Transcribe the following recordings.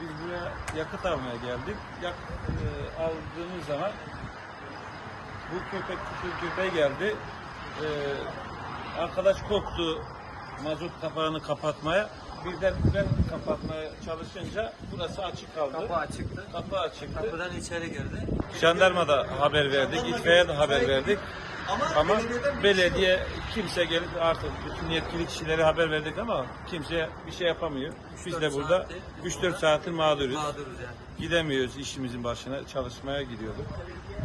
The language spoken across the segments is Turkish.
Biz buraya yakıt almaya geldik. Yak, e, aldığımız zaman bu köpek köpeğe geldi. E, arkadaş korktu mazot kapağını kapatmaya. Birden ben kapatmaya çalışınca burası açık kaldı. Kapı açıktı. Kapı açıktı. Kapıdan içeri girdi. Jandarma da haber verdik, itfaiye de haber verdik. Ama belediye kimse gelip artık bütün yetkili kişilere haber verdik ama kimse bir şey yapamıyor. Biz de 3-4 burada saattir 3-4 saattir mağduruz. Mağduruz yani. Gidemiyoruz işimizin başına, çalışmaya gidiyorduk.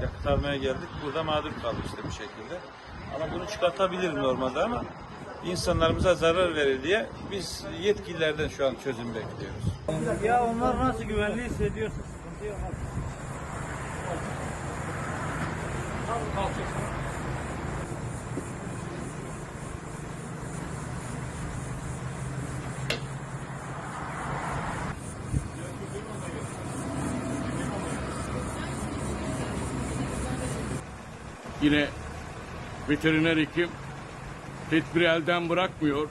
Yakıt almaya geldik, burada mağdur kaldık işte bir şekilde. Ama bunu çıkartabilir normalde ama insanlarımıza zarar verir diye biz yetkililerden şu an çözüm bekliyoruz. Ya onlar nasıl güvenli hissediyorsun? Sıkıntı yok. Yine veteriner hekim tedbiri elden bırakmıyor.